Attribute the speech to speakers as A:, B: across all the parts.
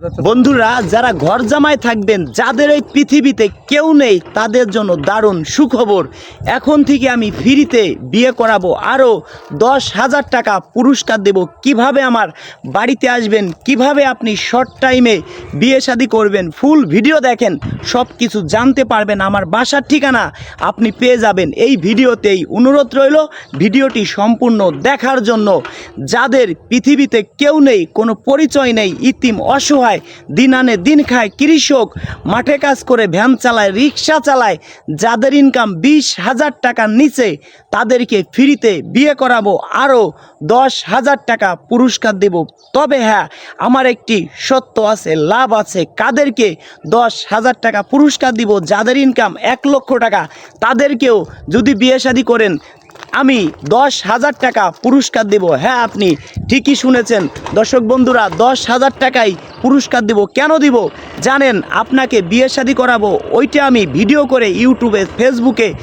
A: বন্ধুরা, যারা ঘর জামায় থাকবেন, যাদের এই পৃথিবীতে কেউ নেই, তাদের জন্য দারুণ সুখবর। এখন থেকে আমি ফ্রিতে বিয়ে করাবো আরও দশ হাজার টাকা পুরস্কার দেব। কীভাবে আমার বাড়িতে আসবেন, কীভাবে আপনি শর্ট টাইমে বিয়ে শাদি করবেন ফুল ভিডিও দেখেন সব কিছু জানতে পারবেন। আমার বাসার ঠিকানা আপনি পেয়ে যাবেন। এই ভিডিওতেই অনুরোধ রইল, ভিডিওটি সম্পূর্ণ দেখার জন্য। যাদের পৃথিবীতে কেউ নেই, কোনো পরিচয় নেই, ইতিম অসহায় দিন আনে দিন খায় কৃষক। মাঠে কাজ করে ভ্যান চালায়, রিক্সা চালায়। যাদের ইনকাম বিশ হাজার টাকার নিচে, তাদেরকে ফ্রিতে বিয়ে করাবো, আরও দশ হাজার টাকা পুরস্কার দেব। তবে হ্যাঁ আমার একটি সত্য আছে, লাভ আছে। কাদেরকে দশ হাজার টাকা পুরস্কার দিব, যাদের ইনকাম এক লক্ষ টাকা, তাদেরকেও যদি বিয়ে শাদী করেন আমি দশ হাজার টাকা পুরস্কার দেব। হ্যাঁ আপনি ঠিকই শুনেছেন। দর্শক বন্ধুরা, দশ হাজার টাকাই পুরস্কার দেব। কেন দিব? জানেন, আপনাকে বিয়ে শাদি করাবো, ওইটা আমি ভিডিও করে ইউটিউবে, ফেসবুকে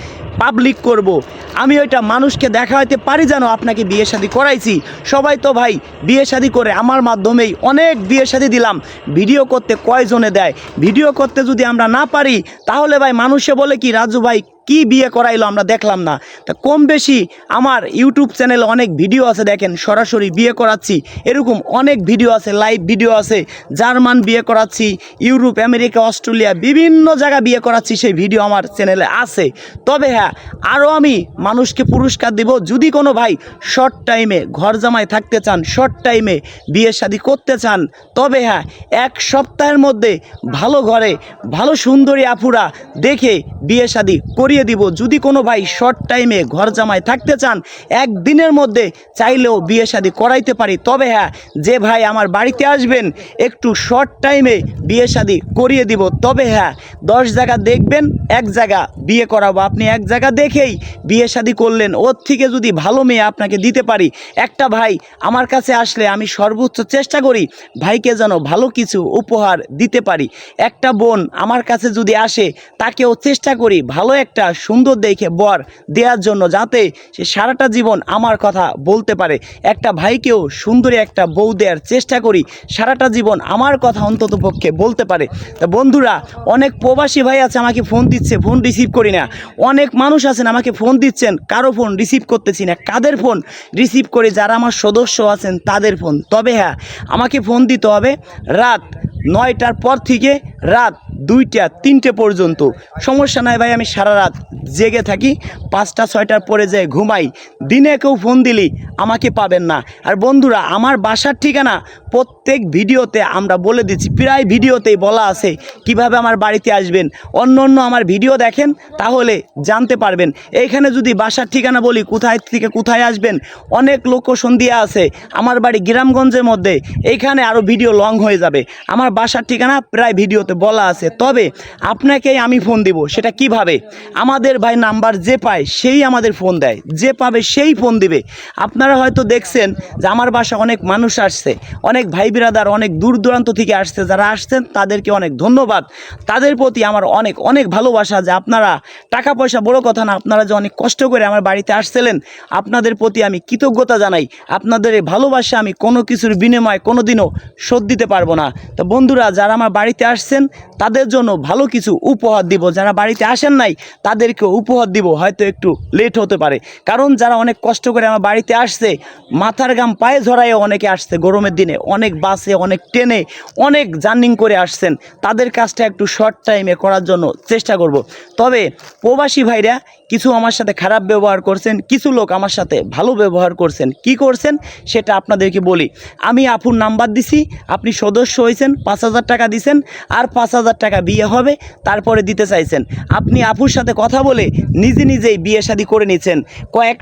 A: পাবলিক করব। আমি ওইটা মানুষকে দেখাইতে পারি যেন আপনাকে বিয়ে শাদী করাইছি। সবাই তো ভাই বিয়ে শাদি করে আমার মাধ্যমেই অনেক বিয়ে শাদী দিলাম। ভিডিও করতে কয়জনে দেয়? ভিডিও করতে যদি আমরা না পারি, তাহলে ভাই মানুষে বলে কি, রাজু ভাই কি বিয়ে করাইলো আমরা দেখলাম না। তা কম বেশি আমার ইউটিউব চ্যানেলে অনেক ভিডিও আছে দেখেন, সরাসরি বিয়ে করাচ্ছি। এরকম অনেক ভিডিও আছে, লাইভ ভিডিও আছে, জার্মান বিয়ে করাচ্ছি, ইউরোপ, আমেরিকা, অস্ট্রেলিয়া, বিভিন্ন জায়গা বিয়ে করাচ্ছি সেই ভিডিও আমার চ্যানেলে আছে। তবে হ্যাঁ আরও আমি মানুষকে পুরস্কার দেব, যদি কোনো ভাই শর্ট টাইমে ঘর জামায় থাকতে চান শর্ট টাইমে বিয়ে শাদি করতে চান, তবে হ্যাঁ এক সপ্তাহের মধ্যে ভালো ঘরে, ভালো সুন্দরী আফুরা দেখে বিয়ে শাদী করিয়ে দিব। যদি কোনো ভাই শর্ট টাইমে ঘর জামায় থাকতে চান একদিনের মধ্যে চাইলেও বিয়ে শাদী করাইতে পারি। তবে হ্যাঁ যে ভাই আমার বাড়িতে আসবেন, একটু শর্ট টাইমে বিয়ে শাদী করিয়ে দিব। তবে হ্যাঁ দশ জায়গা দেখবেন, এক জায়গা বিয়ে করাবো। আপনি এক জায়গা দেখেই বিয়ে শাদী করলেন। ওর থেকে যদি ভালো মেয়ে আপনাকে দিতে পারি, একটা ভাই আমার কাছে আসলে আমি সর্বোচ্চ চেষ্টা করি, ভাইকে যেন ভালো কিছু উপহার দিতে পারি। একটা বোন আমার কাছে যদি আসে, তাকেও চেষ্টা করি ভালো একটা সুন্দর দেখে বর দেওয়ার জন্য যাতে সে সারাটা জীবন আমার কথা বলতে পারে। একটা ভাইকেও সুন্দরী একটা বউ দেওয়ার চেষ্টা করি, সারাটা জীবন আমার কথা অন্তত পক্ষে বলতে পারে। তা বন্ধুরা, অনেক প্রবাসী ভাই আছে আমাকে ফোন দিচ্ছে, ফোন রিসিভ করি না। অনেক মানুষ আছেন আমাকে ফোন দিচ্ছেন, কারও ফোন রিসিভ করতেছি না, কাদের ফোন রিসিভ করে যারা আমার সদস্য আছেন তাদের ফোন। তবে হ্যাঁ আমাকে ফোন দিতে হবে। রাত নয়টার পর থেকে রাত দুইটা, তিনটে পর্যন্ত। সমস্যা নাই ভাই, আমি সারা রাত জেগে থাকি। পাঁচটা, ছয়টার পরে যাই ঘুমাই, দিনে কেউ ফোন দিলি, আমাকে পাবেন না। আর বন্ধুরা, আমার বাসার ঠিকানা প্রত্যেক ভিডিওতে আমরা বলে দিচ্ছি, প্রায় ভিডিওতেই বলা আছে, কীভাবে আমার বাড়িতে আসবেন। অন্য অন্য আমার ভিডিও দেখেন, তাহলে জানতে পারবেন। এইখানে যদি বাসার ঠিকানা বলি, কোথায় থেকে কোথায় আসবেন? অনেক লোকেশন দিয়ে আছে। আমার বাড়ি গ্রামগঞ্জের মধ্যে এইখানে আরও ভিডিও লং হয়ে যাবে। আমার বাসার ঠিকানা প্রায় ভিডিওতে বলা আছে। তবে আপনাকেই আমি ফোন দিব, সেটা কীভাবে? আমাদের ভাই নাম্বার যে পায়, সেই আমাদের ফোন দেয়। যে পাবে, সেই ফোন দিবে। আপনারা হয়তো দেখছেন যে আমার বাসা অনেক মানুষ আসছে, অনেক ভাই বিরাদার, অনেক দূর দূরান্ত থেকে আসছে, যারা আসছেন, তাদেরকে অনেক ধন্যবাদ। তাদের প্রতি আমার অনেক অনেক ভালোবাসা যে আপনারা টাকা পয়সা বড় কথা না, আপনারা যে অনেক কষ্ট করে আমার বাড়িতে আসছিলেন, আপনাদের প্রতি আমি কৃতজ্ঞতা জানাই। আপনাদের এই ভালোবাসা আমি কোনো কিছুর বিনিময়ে কোনো দিনও শোধ দিতে পারব না। তো বন্ধুরা, যারা আমার বাড়িতে আসছেন, তাদের জন্য ভালো কিছু উপহার দিব। যারা বাড়িতে আসেন নাই তাদেরকে উপহার দিব। হয়তো একটু লেট হতে পারে। কারণ যারা অনেক কষ্ট করে আমার বাড়িতে আসছে, মাথার গাম পায়ে ঝরায়ে অনেকে আসছে। গরমের দিনে অনেক বাসে, অনেক ট্রেনে, অনেক জার্নিং করে আসছেন। তাদের কাজটা একটু শর্ট টাইমে করার জন্য চেষ্টা করব। তবে প্রবাসী ভাইরা কিছু আমার সাথে খারাপ ব্যবহার করছেন, কিছু লোক আমার সাথে ভালো ব্যবহার করছেন। কি করছেন? সেটা আপনাদেরকে বলি। আমি আপুর নাম্বার দিছি, আপনি সদস্য হয়েছেন, পাঁচ হাজার টাকা দিছেন, আর পাঁচ হাজার টাকা বিয়ে হবে, তারপরে দিতে চাইছেন। আপনি আপুর সাথে কথা বলে নিজে নিজেই বিয়ে শাদি করে নিচ্ছেন। কয়েক,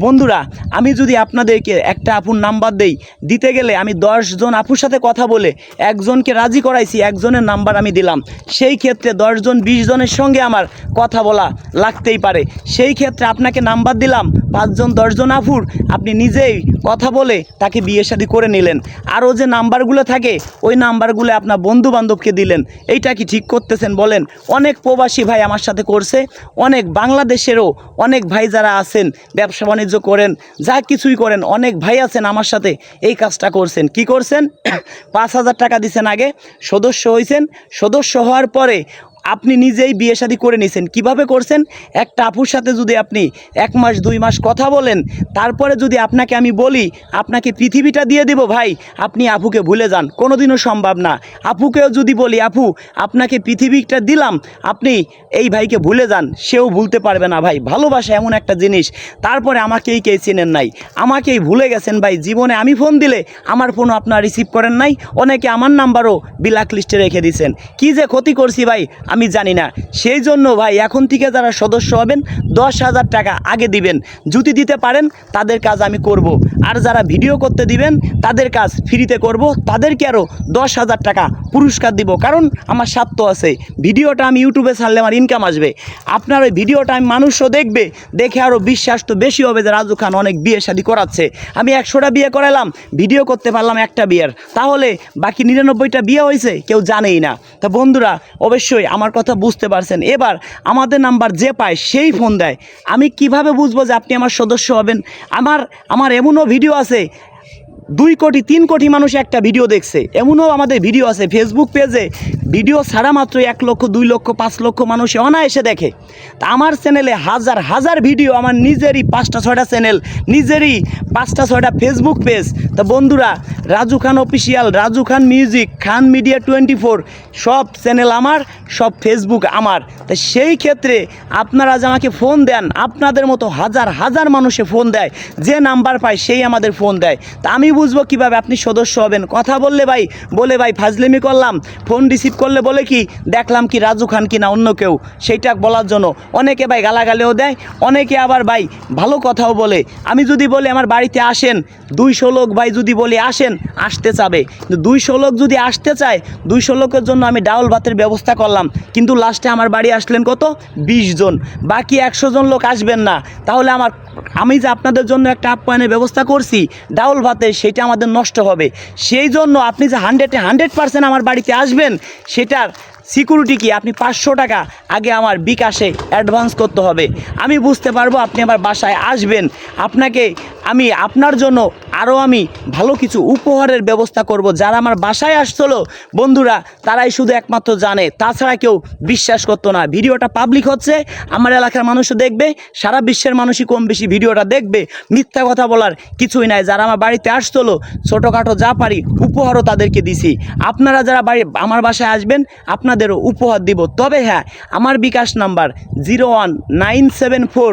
A: বন্ধুরা, আমি যদি আপনাদেরকে একটা আপুর নাম্বার দেই, দিতে গেলে আমি জন আপুর সাথে কথা বলে একজনকে রাজি করাইছি, একজনের নাম্বার আমি দিলাম। সেই ক্ষেত্রে দশজন বিশ জনের সঙ্গে আমার কথা বলা লাগতেই পারে। সেই ক্ষেত্রে আপনাকে নাম্বার দিলাম, পাঁচজন, দশজন আফুর, আপনি নিজেই কথা বলে তাকে বিয়ে শাদী করে নিলেন। আরও যে নাম্বারগুলো থাকে, ওই নাম্বারগুলো আপনার বন্ধু বান্ধবকে দিলেন। এইটা কি ঠিক করতেছেন বলেন? অনেক প্রবাসী ভাই আমার সাথে করছে, অনেক বাংলাদেশেরও অনেক ভাই যারা আছেন, ব্যবসা বাণিজ্য করেন, যা কিছুই করেন, অনেক ভাই আছেন আমার সাথে, এই কাজটা করছেন। কি করছেন? পাঁচ হাজার টাকা দিছেন আগে, সদস্য হয়েছেন সদস্য হওয়ার পরে আপনি নিজেই বিয়ে শাদী করে নিছেন। কীভাবে করছেন? একটা আপুর সাথে যদি আপনি এক মাস, দুই মাস কথা বলেন, তারপরে যদি আপনাকে আমি বলি, আপনাকে পৃথিবীটা দিয়ে দেব, ভাই, আপনি আপুকে ভুলে যান। কোনোদিনও সম্ভব না। আপুকেও যদি বলি, আপু, আপনাকে পৃথিবীটা দিলাম, আপনি এই ভাইকে ভুলে যান। সেও ভুলতে পারবে না, ভাই। ভালোবাসা এমন একটা জিনিস। তারপরে আমাকেই কে চেনেন নাই। আমাকেই ভুলে গেছেন, ভাই। জীবনে আমি ফোন দিলে আমার ফোনও আপনার রিসিভ করেন নাই। অনেকে আমার নাম্বারও বিলাক লিস্টে রেখে দিয়েছেন কি যে ক্ষতি করছি, ভাই আমি জানি না। সেই জন্য ভাই, এখন থেকে যারা সদস্য হবেন, দশ হাজার টাকা আগে দিবেন। যদি দিতে পারেন, তাদের কাজ আমি করব। আর যারা ভিডিও করতে দিবেন, তাদের কাজ ফ্রিতে করব। তাদেরকে আরও দশ হাজার টাকা পুরস্কার দিব। কারণ আমার স্বার্থ আছে। ভিডিওটা আমি ইউটিউবে ছাড়লে আমার ইনকাম আসবে। আপনার ওই ভিডিওটা আমি মানুষও দেখবে। দেখে আরও বিশ্বাস তো বেশি হবে যে রাজু খান অনেক বিয়ে শাদি করাচ্ছে। আমি একশোটা বিয়ে করালাম, ভিডিও করতে পারলাম একটা বিয়ের। তাহলে বাকি নিরানব্বইটা বিয়ে হয়েছে, কেউ জানেই না। তা বন্ধুরা, অবশ্যই আমার কথা বুঝতে পারছেন। এবার আমাদের নাম্বার যে পায় সেই ফোন দেয়। আমি কীভাবে বুঝব যে আপনি আমার সদস্য হবেন? আমার আমার এমনও ভিডিও আছে, দুই কোটি, তিন কোটি মানুষ একটা ভিডিও দেখছে। এমনও আমাদের ভিডিও আছে ফেসবুক পেজে ভিডিও ছাড়া মাত্র এক লক্ষ, দুই লক্ষ, পাঁচ লক্ষ মানুষ অনায়াসে দেখে। তা আমার চ্যানেলে হাজার হাজার ভিডিও, আমার নিজেরই পাঁচটা, ছয়টা চ্যানেল, নিজেরই পাঁচটা, ছয়টা ফেসবুক পেজ তা বন্ধুরা, Raju Khan official Raju Khan music Khan media twenty four সব চ্যানেল আমার। সব ফেসবুক আমার। তা সেই ক্ষেত্রে আপনারা যে আমাকে ফোন দেন, আপনাদের মতো হাজার হাজার মানুষে ফোন দেয়, যে নাম্বার পায় সেই আমাদের ফোন দেয়। তা আমি বুঝব কীভাবে আপনি সদস্য হবেন। কথা বললে ভাই, বলে ভাই, ফাজলেমি করলাম ফোন রিসিভ করলে বলে কি, দেখলাম কি রাজু খান কি না অন্য কেউ, সেইটা বলার জন্য। অনেকে ভাই গালাগালেও দেয়, অনেকে আবার ভাই ভালো কথাও বলে। আমি যদি বলি আমার বাড়িতে আসেন, দুইশো লোক ভাই যদি বলি আসেন, আসতে চাবে। দুইশো লোক যদি আসতে চায়, দুইশো লোকের জন্য আমি ডাউল ভাতের ব্যবস্থা করলাম। কিন্তু লাস্টে আমার বাড়ি আসলেন কত? বিশ জন। বাকি একশো জন লোক আসবেন না। তাহলে আমার আমি যে আপনাদের জন্য একটা আপ্যায়নের ব্যবস্থা করছি, ডাউল ভাতে সেটা আমাদের নষ্ট হবে। সেই জন্য আপনি যে হান্ড্রেডে হান্ড্রেড পার্সেন্ট আমার বাড়িতে আসবেন, সেটার সিকিউরিটি কি? আপনি পাঁচশো টাকা আগে আমার বিকাশে অ্যাডভান্স করতে হবে। আমি বুঝতে পারব আপনি আমার বাসায় আসবেন। আপনাকে আমি, আপনার জন্য আরও আমি ভালো কিছু উপহারের ব্যবস্থা করব। যারা আমার বাসায় আসছিল, বন্ধুরা, তারাই শুধু একমাত্র জানে। তাছাড়া কেউ বিশ্বাস করতো না। ভিডিওটা পাবলিক হচ্ছে, আমার এলাকার মানুষও দেখবে, সারা বিশ্বের মানুষই কম বেশি ভিডিওটা দেখবে। মিথ্যা কথা বলার কিছুই নাই। যারা আমার বাড়িতে আসছিল, ছোটোখাটো যা পারি, উপহারও তাদেরকে দিছি। আপনারা যারা বাড়ি, আমার বাসায় আসবেন আপনাদেরও উপহার দিব। তবে হ্যাঁ আমার bKash number zero one nine seven four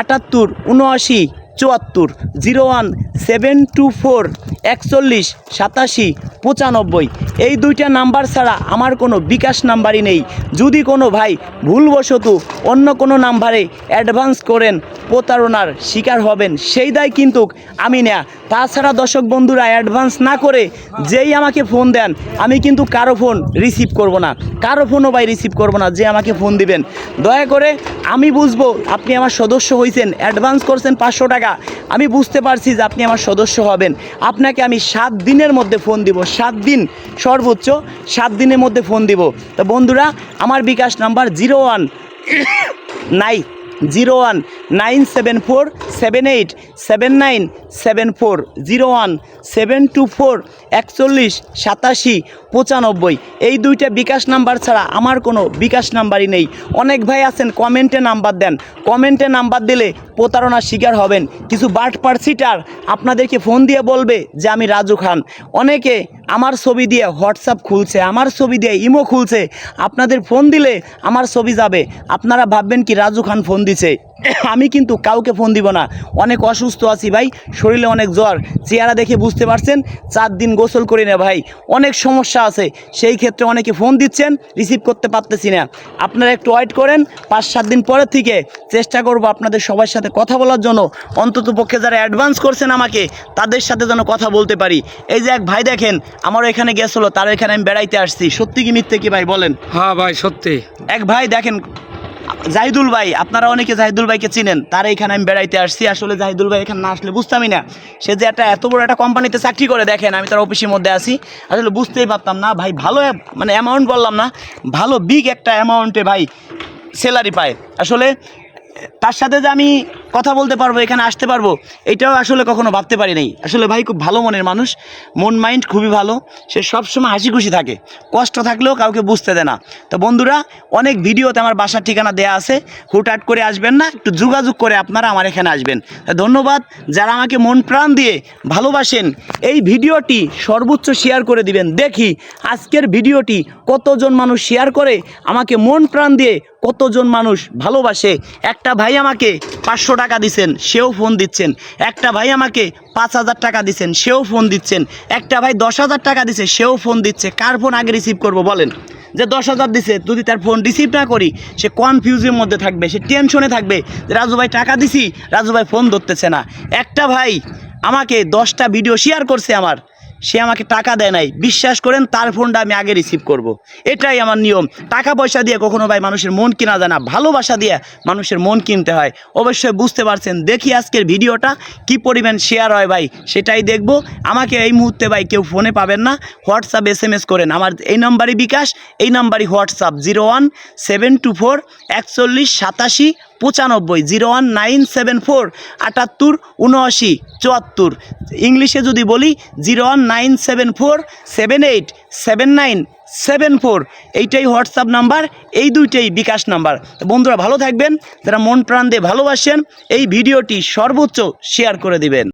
A: আটাত্তর উনআশি চুয়াত্তর, zero one seven two four একচল্লিশ, সাতাশি, পঁচানব্বই। এই দুইটা নাম্বার ছাড়া আমার কোনো বিকাশ নাম্বারই নেই। যদি কোনো ভাই ভুলবশত অন্য কোনো নাম্বারে অ্যাডভান্স করেন, প্রতারণার শিকার হবেন, সেই দায় কিন্তু আমি না তাছাড়া দর্শক বন্ধুরা, অ্যাডভান্স না করে যেই আমাকে ফোন দেন, আমি কিন্তু কারও ফোন রিসিভ করব না। কারও ফোনও ভাই রিসিভ করব না, যে আমাকে ফোন দিবেন। দয়া করে আমি বুঝব আপনি আমার সদস্য হয়েছেন অ্যাডভান্স করছেন পাঁচশো টাকা। আমি বুঝতে পারছি যে আপনি আমার সদস্য হবেন। আপনাকে আমি সাত দিনের মধ্যে ফোন দিব, সাত দিন সর্বোচ্চ সাত দিনের মধ্যে ফোন দিব। তো বন্ধুরা, আমার বিকাশ নাম্বার জিরো ওয়ান নাই, zero one nine seven four seven eight seven nine seven four zero one seven two four একচল্লিশ সাতাশি পঁচানব্বই এই দুইটা বিকাশ নাম্বার ছাড়া আমার কোনো বিকাশ নাম্বারই নেই। অনেক ভাই আছেন কমেন্টে নাম্বার দেন। কমেন্টে নাম্বার দিলে প্রতারণার শিকার হবেন। কিছু বাট পার্সিটার আপনাদেরকে ফোন দিয়ে বলবে যে আমি রাজু খান। অনেকে আমার ছবি দিয়ে হোয়াটসঅ্যাপ খুলছে, আমার ছবি দিয়ে ইমো খুলছে। আপনাদের ফোন দিলে আমার ছবি যাবে। আপনারা ভাববেন কি রাজু খান ফোন দিছে। আমি কিন্তু কাউকে ফোন দিব না। অনেক অসুস্থ আছি ভাই শরীরে অনেক জ্বর। চেহারা দেখে বুঝতে পারছেন চার দিন গোসল করি না ভাই। অনেক সমস্যা আছে সেই ক্ষেত্রে অনেকে ফোন দিচ্ছেন রিসিভ করতে পারতেছি না। আপনারা একটু ওয়েট করেন পাঁচ সাত দিন পরের থেকে চেষ্টা করব আপনাদের সবার সাথে কথা বলার জন্য। অন্তত পক্ষে যারা অ্যাডভান্স করছেন আমাকে তাদের সাথে যেন কথা বলতে পারি। এই যে এক ভাই দেখেন আমারও এখানে গেছিল তার এখানে আমি বেড়াইতে আসছি। সত্যি কি মিথ্যে কি ভাই বলেন?
B: হ্যাঁ ভাই সত্যি।
A: এক ভাই দেখেন জাহিদুল ভাই, আপনারা অনেকে জাহিদুল ভাইকে চিনেন, তার এখানে আমি বেড়াইতে আসছি। আসলে জাহিদুল ভাই এখানে না আসলে বুঝতামই না। সে যে একটা এত বড় একটা কোম্পানিতে চাকরি করে, দেখেন আমি তার অফিসের মধ্যে আছি। আসলে বুঝতেই পারতাম না, ভাই ভালো মানে অ্যামাউন্ট বললাম না, ভালো বিগ একটা অ্যামাউন্টে ভাই স্যালারি পায়। আসলে তার সাথে যে আমি কথা বলতে পারব, এখানে আসতে পারব, এটাও আসলে কখনো ভাবতে পারি নাই। আসলে ভাই খুব ভালো মনের মানুষ, মন মাইন্ড খুবই ভালো, সে সবসময় হাসি খুশি থাকে, কষ্ট থাকলেও কাউকে বুঝতে দেয় না। তো বন্ধুরা, অনেক ভিডিওতে আমার বাসার ঠিকানা দেয়া আছে, হুটহাট করে আসবেন না, একটু যোগাযোগ করে আপনারা আমার এখানে আসবেন। ধন্যবাদ, যারা আমাকে মন প্রাণ দিয়ে ভালোবাসেন, এই ভিডিওটি সর্বোচ্চ শেয়ার করে দিবেন। দেখি আজকের ভিডিওটি কতজন মানুষ শেয়ার করে, আমাকে মন প্রাণ দিয়ে কতজন মানুষ ভালোবাসে? একটা ভাই আমাকে পাঁচশো টাকা দিচ্ছেন সেও ফোন দিচ্ছেন। একটা ভাই আমাকে পাঁচ হাজার টাকা দিচ্ছেন সেও ফোন দিচ্ছেন। একটা ভাই দশ হাজার টাকা দিচ্ছে সেও ফোন দিচ্ছে। কার ফোন আগে রিসিভ করব বলেন? যে দশ হাজার দিছে, যদি তার ফোন রিসিভ না করি, সে কনফিউজের মধ্যে থাকবে, সে টেনশনে থাকবে যে, রাজু ভাই, টাকা দিছি। রাজু ভাই ফোন ধরতেছে না। একটা ভাই আমাকে দশটা ভিডিও শেয়ার করছে আমার। সে আমাকে টাকা দেয় নাই। বিশ্বাস করেন, তার ফোনটা আমি আগে রিসিভ করব। এটাই আমার নিয়ম। টাকা পয়সা দিয়ে কখনো ভাই মানুষের মন কিনা যায় না। ভালোবাসা দিয়ে মানুষের মন কিনতে হয়। অবশ্যই বুঝতে পারছেন, দেখি আজকের ভিডিওটা কি পরিমাণ শেয়ার হয় ভাই, সেটাই দেখব। আমাকে এই মুহূর্তে ভাই কেউ ফোনে পাবেন না। হোয়াটসঅ্যাপ এস এম এস করেন। আমার এই নাম্বারই বিকাশ, এই নাম্বারই WhatsApp zero one seven two four একচল্লিশ, সাতাশি পঁচানব্বই, zero one nine seven four, আটাত্তর, উনআশি, চুয়াত্তর। ইংলিশে যদি বলি, zero one nine seven four, seven eight, seven nine, seven four. এইটাই হোয়াটসঅ্যাপ নাম্বার, এই দুইটাই বিকাশ নাম্বার। বন্ধুরা ভালো থাকবেন, যারা মন প্রাণ দিয়ে ভালোবাসেন, এই ভিডিওটি সর্বোচ্চ শেয়ার করে দিবেন।